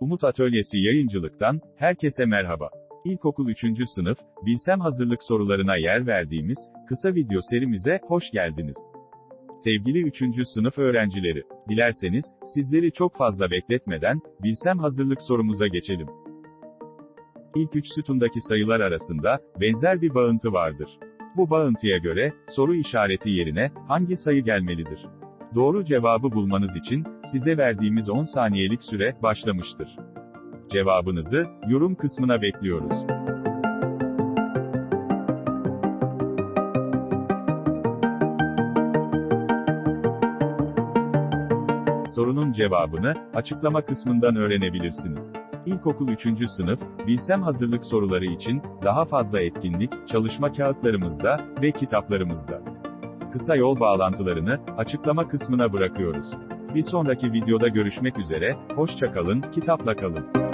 Umut Atölyesi yayıncılıktan, herkese merhaba. İlkokul 3. sınıf, bilsem hazırlık sorularına yer verdiğimiz, kısa video serimize, hoş geldiniz. Sevgili 3. sınıf öğrencileri, dilerseniz, sizleri çok fazla bekletmeden, bilsem hazırlık sorumuza geçelim. İlk üç sütundaki sayılar arasında, benzer bir bağıntı vardır. Bu bağıntıya göre, soru işareti yerine, hangi sayı gelmelidir? Doğru cevabı bulmanız için, size verdiğimiz 10 saniyelik süre, başlamıştır. Cevabınızı, yorum kısmına bekliyoruz. Sorunun cevabını, açıklama kısmından öğrenebilirsiniz. İlkokul 3. sınıf, bilsem hazırlık soruları için, daha fazla etkinlik, çalışma kağıtlarımızda ve kitaplarımızda. Kısa yol bağlantılarını, açıklama kısmına bırakıyoruz. Bir sonraki videoda görüşmek üzere, hoşça kalın, kitapla kalın.